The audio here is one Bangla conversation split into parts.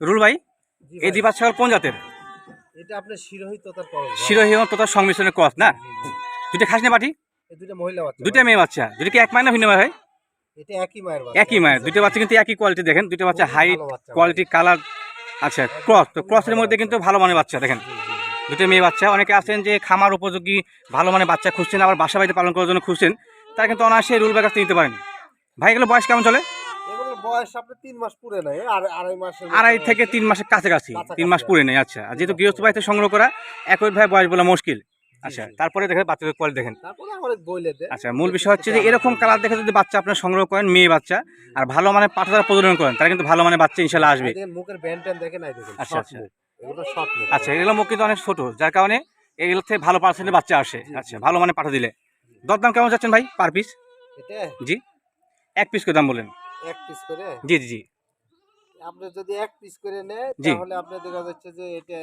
রুল ভাই এই দ্বিপাত ছাগল কোন জাতের? এটা আপনার শিরোহিত তার করস ভাই। শিরোহী এবং তোতার সংমিশ্রণের ক্রস না। দুইটা খাস না এই দুইটা মহিলা বাচ্চা। দুইটা মেয়ে বাচ্চা। দুইটা কি এক মায়ের না ভিন্ন মায়ের হয়? এটা একই মায়ের বাচ্চা। একই মায়ের। দুইটা বাচ্চা কিন্তু একই কোয়ালিটি দেখেন। দুইটা বাচ্চা হাইট বাচ্চা। কোয়ালিটি কালার আচ্ছা ক্রস তো ক্রসের মধ্যে কিন্তু ভালো মানের বাচ্চা দেখেন। দুটো মেয়ে বাচ্চা। অনেকে আছেন যে খামার উপযোগী ভালো মানের বাচ্চা খুঁজছেন আবার বাসা বাড়িতে পালন করার জন্য খুঁজছেন। তারা কিন্তু অনায়াসে রুল থেকে নিতে পারেন। ভাই এগুলো বয়স কেমন চলে? বয়স আপনার তিন মাস পুরে নাই আর আড়াই মাসের আড়াই থেকে তিন মাসের কাছাকাছি তিন মাস পুরে নেই আচ্ছা। আর যেহেতু গৃহস্থ বাড়িতে সংগ্রহ করা একই ভাই বয়স বলা মুশকিল। আচ্ছা তারপরে দেখেন বাচ্চাদের কোয়ালিটি দেখেন। আচ্ছা মূল বিষয় হচ্ছে যে এরকম কালার দেখে যদি বাচ্চা আপনার সংগ্রহ করেন মেয়ে বাচ্চা আর ভালো মানে পাঠাদার প্রজনন করেন তারা কিন্তু ভালো মানের বাচ্চা ইনশাল্লাহ আসবে। মুখের ব্যান্ড নাই দেখেন আচ্ছা, আচ্ছা। এগুলো মুখ। আচ্ছা এগুলো মুখ কিন্তু অনেক ছোট যার কারণে এগুলো থেকে ভালো পার্সেন্টের বাচ্চা আসে। আচ্ছা ভালো মানে পাঠা দিলে। দরদাম কেমন যাচ্ছেন ভাই পার পিস জি। এক পিস করে দাম বলেন। এক পিস করে? জি জি জি। আপনি যদি এক পিস করে নেয় তাহলে আপনার দেখা যাচ্ছে যে এটা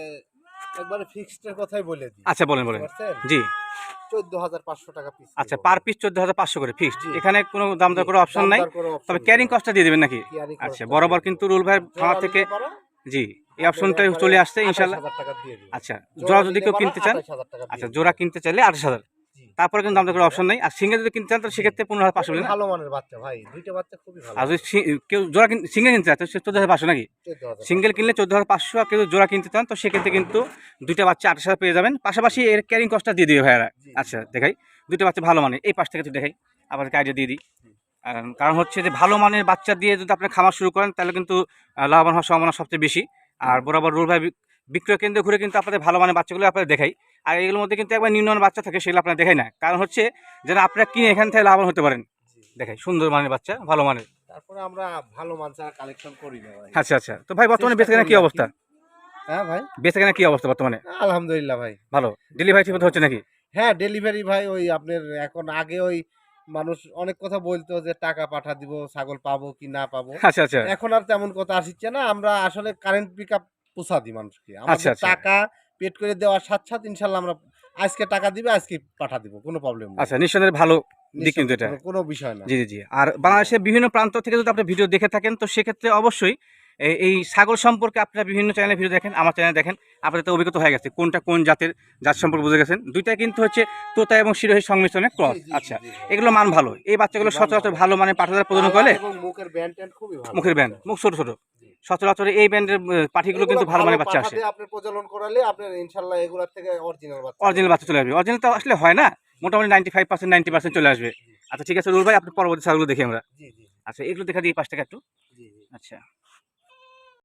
একবারে ফিক্সড এর কথাই বলে দিই আচ্ছা বলেন বলেন। জি। টাকা পিস আচ্ছা পার পিস চোদ্দ হাজার পাঁচশো করে ফিক্সড এখানে কোনো দাম দর করে অপশন নাই। তবে ক্যারিং কস্টটা দিয়ে দেবেন নাকি? আচ্ছা বরাবর কিন্তু রুল ভাই খামার থেকে জি এই অপশনটা চলে আসছে ইনশাল্লাহ। আচ্ছা জোড়া যদি কেউ কিনতে চান আচ্ছা জোড়া কিনতে চাইলে আঠাশ হাজার। তারপরে কিন্তু দাম করে অপশন নেই। আর সিঙ্গেল যদি কিনতে চান তাহলে সেক্ষেত্রে পনেরো হাজার পাঁচশো ভালো মানের বাচ্চা ভাই দুইটা বাচ্চা খুবই ভালো। আর যদি কেউ জোড়া সিঙ্গেল কিনতে তো সে চোদ্দ হাজার পাঁচশো নাকি? সিঙ্গেল কিনলে চোদ্দ হাজার পাঁচশো আর কেউ জোড়া কিনতে চান তো সেক্ষেত্রে কিন্তু দুইটা বাচ্চা আঠাশ হাজার পেয়ে যাবেন। পাশাপাশি এর ক্যারিং কস্টটা দিয়ে দিবে ভাইয়ারা। আচ্ছা দেখাই। দুইটা বাচ্চা ভালো মানে এই পাশ থেকে একটু দেখাই। আবার আইডিয়া দিয়ে দিই। আর কারণ হচ্ছে যে ভালো মানের বাচ্চা দিয়ে যদি আপনি খামার শুরু করেন তাহলে কিন্তু লাভবান হওয়ার সম্ভাবনা সবচেয়ে বেশি। আর বরাবর রুল ভাই বিক্রয় কেন্দ্র ঘুরে কিন্তু আপনাদের ভালো মানের বাচ্চাগুলো আপনাদের দেখাই। আর এগুলোর মধ্যে কিন্তু একবার নিম্নমান বাচ্চা থাকে সেগুলো আপনারা দেখাই না। কারণ হচ্ছে যেন আপনারা কিনে এখান থেকে লাভবান হতে পারেন। দেখাই সুন্দর মানের বাচ্চা ভালো মানের। তারপরে আমরা ভালো মাল ছাড়া কালেকশন করি না ভাই। আচ্ছা আচ্ছা। তো ভাই বর্তমানে বেচে কেনা কি অবস্থা? হ্যাঁ ভাই? বেচে কেনা কি অবস্থা বর্তমানে? আলহামদুলিল্লাহ ভাই। ভালো। ডেলিভারি ঠিক হচ্ছে নাকি? হ্যাঁ ডেলিভারি ভাই ওই আপনার এখন আগে ওই মানুষ অনেক কথা বলতো যে টাকা পাঠা দিব ছাগল পাবো কি না পাবো। আচ্ছা আচ্ছা। এখন আর তেমন কথা আসছে না। আমরা আসলে কারেন্ট পিক আপ পোষা দিই মানুষকে। আচ্ছা, আমাদের আচ্ছা। টাকা পেড করে দেওয়ার সাথে সাথে ইনশাল্লাহ আমরা আজকে টাকা দিবে আজকে পাঠা দিব কোনো প্রবলেম নেই। আচ্ছা নিঃসন্দেহে ভালো দিক কিন্তু এটা। কোনো- কোনো বিষয় না। জি জি জি। আর বাংলাদেশের বিভিন্ন প্রান্ত থেকে যদি আপনি ভিডিও দেখে থাকেন তো সেক্ষেত্রে অবশ্যই এ- এই ছাগল সম্পর্কে আপনারা বিভিন্ন চ্যানেলে ভিডিও দেখেন আমার চ্যানেলে দেখেন আপনাদের তো অভিজ্ঞতা হয়ে গেছে কোনটা কোন জাতের জাত সম্পর্কে বুঝে গেছেন। দুইটা কিন্তু হচ্ছে তোতা এবং শিরোহীর সংমিশ্রণে ক্রস আচ্ছা। এগুলো মান ভালো। এই বাচ্চাগুলো মান সচরাচর ভালো। মানে পাঠাদার প্রদান করলে এবং মুখের ব্যান্ড ট্যান্ড খুবই ভালো। মুখের ব্যান্ড মুখ ছোট ছোট। সচরাচর এই ব্যান্ডের পাঠিগুলো কিন্তু ভালো মানে বাচ্চা আসে। আপনি প্রজনন করালে আপনার ইনশাআল্লাহ এগুলোর থেকে অরিজিনাল বাচ্চা। অরিজিনাল বাচ্চা চলে আসবে। অরিজিনাল তো আসলে হয় না মোটামুটি ninety five percent ninety percent চলে আসবে। আচ্ছা ঠিক আছে রুল ভাই আপনি পরবর্তী সারগুলো দেখি আমরা। আচ্ছা এগুলো দেখা দিই পাঁচ টাকা একটু। আচ্ছা।